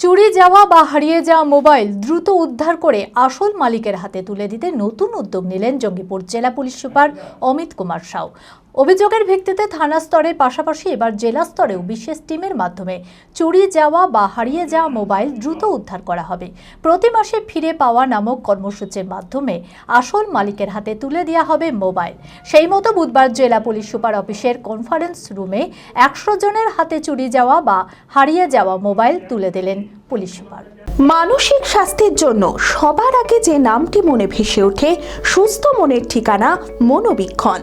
চুরি যাওয়া বা হারিয়ে যাওয়া মোবাইল দ্রুত উদ্ধার করে আসল মালিকের হাতে তুলে দিতে নতুন উদ্যোগ নিলেন জঙ্গিপুর জেলা পুলিশ সুপার অমিত কুমার সাউ। অভিযোগের ভিত্তিতে থানা স্তরের পাশাপাশি এবার জেলা স্তরেও বিশেষ টিমের মাধ্যমে চুরি যাওয়া বা হারিয়ে যাওয়া মোবাইল দ্রুত উদ্ধার করা হবে। প্রতি মাসে ফিরে পাওয়া নামক কর্মসূচির মাধ্যমে আসল মালিকের হাতে তুলে দেওয়া হবে মোবাইল। সেই মতো বুধবার জেলা পুলিশ সুপার অফিসের কনফারেন্স রুমে একশো জনের হাতে চুরি যাওয়া বা হারিয়ে যাওয়া মোবাইল তুলে দিলেন পুলিশ সুপার। মানসিক স্বাস্থ্যের জন্য সবার আগে যে নামটি মনে ভেসে ওঠে, সুস্থ মনের ঠিকানা মনোবীক্ষণ।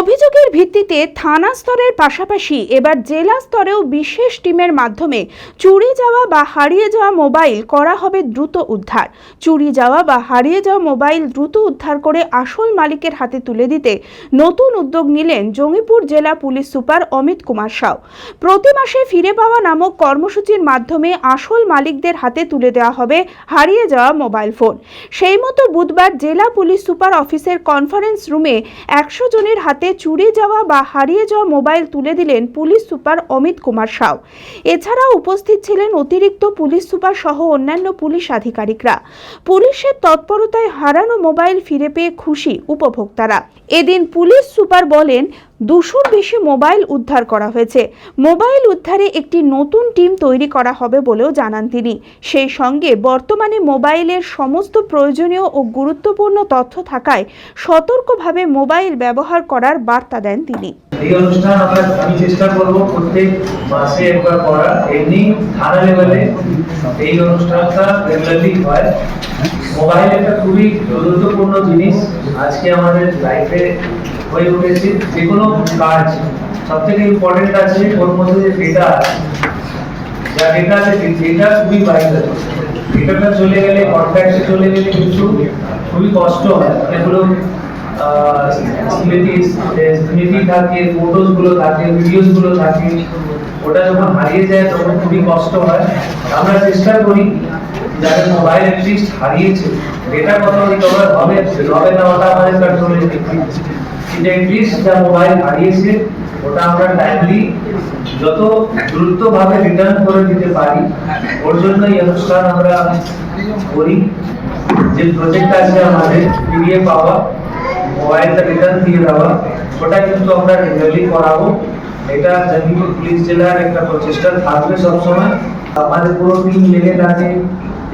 অভিযোগের ভিত্তিতে থানা স্তরের পাশাপাশি এবার জেলা স্তরেও বিশেষ টিমের মাধ্যমে চুরি যাওয়া বা হারিয়ে যাওয়া মোবাইল করা হবে দ্রুত উদ্ধার। চুরি যাওয়া বা হারিয়ে যাওয়া মোবাইল দ্রুত উদ্ধার করে আসল মালিকের হাতে তুলে দিতে নতুন উদ্যোগ নিলেন জঙ্গিপুর জেলা পুলিশ সুপার অমিত কুমার সাউ। প্রতি মাসে ফিরে পাওয়া নামক কর্মসূচির মাধ্যমে আসল মালিকদের হাতে তুলে দেওয়া হবে হারিয়ে যাওয়া মোবাইল ফোন। সেই মতো বুধবার জেলা পুলিশ সুপার অফিসের কনফারেন্স রুমে একশো জনের হাতে চুরি যাওয়া বা হারিয়ে যাওয়া মোবাইল তুলে দিলেন পুলিশ সুপার অমিত কুমার সাউ। এছাড়াও উপস্থিত ছিলেন অতিরিক্ত পুলিশ সুপার সহ অন্যান্য পুলিশ আধিকারিকরা। পুলিশের তৎপরতায় হারানো মোবাইল ফিরে পেয়ে খুশি উপভোক্তারা। এদিন পুলিশ সুপার বলেন দুশোর বেশি মোবাইল উদ্ধার করা হয়েছে। মোবাইল উদ্ধারে একটি নতুন টিম তৈরি করা হবে বলেও জানান তিনি। সেই সঙ্গে বর্তমানে মোবাইলের সমস্ত প্রয়োজনীয় ও গুরুত্বপূর্ণ তথ্য থাকায় সতর্কভাবে মোবাইল ব্যবহার করার বার্তা দেন তিনি। এই অনুষ্ঠান আমরা আমি চেষ্টা করব প্রত্যেক মাসে একবার করা এমনি থানা লেভেলে এই অনুষ্ঠানটা রেগুলারলি হয়। মোবাইল একটা খুবই গুরুত্বপূর্ণ জিনিস। আজকে আমাদের লাইফে হয়ে উঠেছে যে কোনো কাজ। সব থেকে ইম্পর্টেন্ট আছে ওর মধ্যে যে ডেটা আছে। যা ডেটা আছে ডেটা খুবই ভাইটাল ডেটাটা চলে গেলে কন্ট্যাক্টে চলে গেলে কিন্তু খুবই কষ্ট হয়। আহ, স্মৃতি স্মৃতি থাকে ফটোসগুলো থাকে ভিডিওসগুলো থাকে ওটা যখন হারিয়ে যায় তখন খুবই কষ্ট হয়। আমরা চেষ্টা করি যাদের মোবাইল অ্যাটলিস্ট হারিয়েছে। ডেটা কত রিকভার হবে? হবে না ওটা আমাদের কন্ট্রোলে নেই কিন্তু অ্যাটলিস্ট যা মোবাইল হারিয়েছে, ওটা আমরা টাইমলি যত দ্রুতভাবে রিটার্ন করে দিতে পারি, ওর জন্য এই অনুষ্ঠান আমরা করি। যে প্রজেক্ট আছে আমাদের ফিরিয়ে পাওয়া মোবাইলটা রিটার্ন দিয়ে দেওয়া, ওটা কিন্তু আমরা রেগুলারলি করাবো। এটা জঙ্গিপুর পুলিশ জেলার একটা প্রচেষ্টা থাকবে সবসময়, আমাদের পুরো টিম লেগে থাকে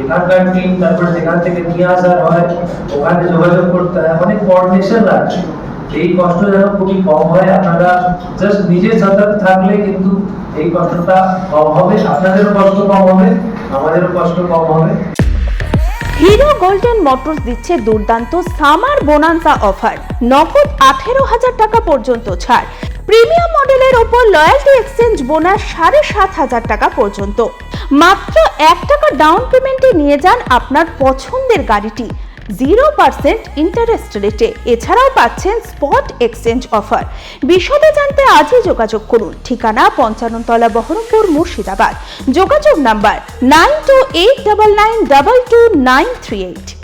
এখানকার টিম তারপরে যেখান থেকে নিয়ে আসা হয়, ওখানে যোগাযোগ করতে হয়, অনেক কোঅর্ডিনেশন লাগছে এই কষ্ট যেন খুবই কম হয়, আপনারা জাস্ট নিজে সতর্ক থাকলে কিন্তু এই কষ্টটা কম হবে। আপনাদেরও কষ্ট কম হবে, আমাদেরও কষ্ট কম হবে। হিরো গোল্ডেন মোটরস দিচ্ছে দুর্দান্ত সামার বোনান্সা অফার। নগদ আঠেরো হাজার টাকা পর্যন্ত ছাড়। প্রিমিয়াম মডেলের ওপর লয়্যালটি এক্সচেঞ্জ বোনাস সাড়ে সাত হাজার টাকা পর্যন্ত। মাত্র এক টাকা ডাউন পেমেন্টে নিয়ে যান আপনার পছন্দের গাড়িটি। জিরো পার্সেন্ট ইন্টারেস্ট রেটে এছাড়াও পাচ্ছেন স্পট এক্সচেঞ্জ অফার বিশদে জানতে আজই যোগাযোগ করুন। ঠিকানা পঞ্চান্নতলা বহরমপুর মুর্শিদাবাদ। যোগাযোগ number nine two eight double nine double two nine three eight